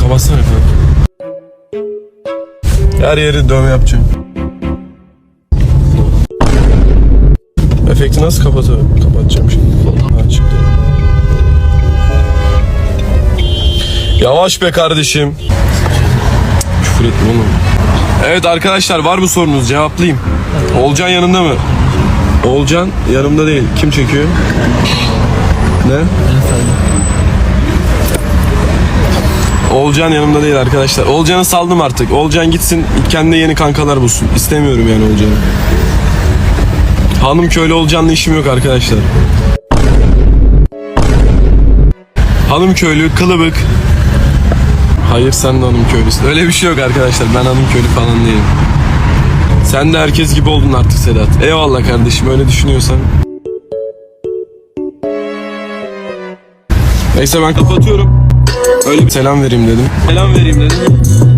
Kapatsana kanka. Her yeri dövme yapacağım. Efekti nasıl kapatıyor? Kapatacağım şimdi. Ha, çıktı. Yavaş be kardeşim. Küfür etme oğlum. Evet arkadaşlar var mı sorunuz? Cevaplayayım. Olcan yanında mı? Olcan yanımda değil. Kim çekiyor? Ne? Olcan yanımda değil arkadaşlar. Olcan'ı saldım artık. Olcan gitsin kendine yeni kankalar bulsun. İstemiyorum yani Olcan'ı. Hanım köylü Olcan'la işim yok arkadaşlar. Hanım köylü, kılıbık. Hayır sen de hanım köylüsün. Öyle bir şey yok arkadaşlar. Ben hanım köylü falan değilim. Sen de herkes gibi oldun artık Sedat. Eyvallah kardeşim öyle düşünüyorsan. Neyse ben kapatıyorum. Öyle bir selam vereyim dedim. Selam vereyim dedim.